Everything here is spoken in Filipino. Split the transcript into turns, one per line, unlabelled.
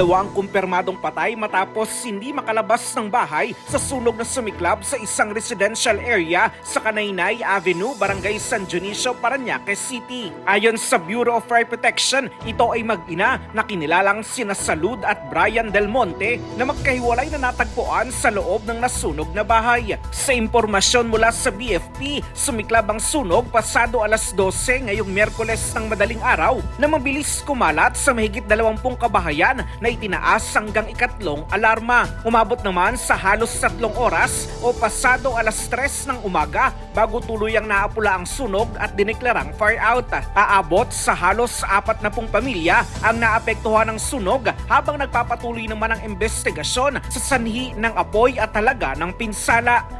Dalawa ang kumpirmadong patay matapos hindi makalabas ng bahay sa sunog na sumiklab sa isang residential area sa Kanaynay Avenue, Barangay San Dionisio, Paranaque City. Ayon sa Bureau of Fire Protection, ito ay mag-ina na kinilalang sina Salud at Brian Del Monte na magkahiwalay na natagpuan sa loob ng nasunog na bahay. Sa impormasyon mula sa BFP, sumiklab ang sunog pasado alas 12 ngayong Miyerkules ng madaling araw na mabilis kumalat sa mahigit 20 kabahayan na itinaas hanggang ikatlong alarma. Umabot naman sa halos tatlong oras o pasado alas 3 ng umaga bago tuluyang naapula ang sunog at dineklarang fire out. Aabot sa halos 40 pamilya ang naapektuhan ng sunog habang nagpapatuloy naman ang investigasyon sa sanhi ng apoy at talaga ng pinsala.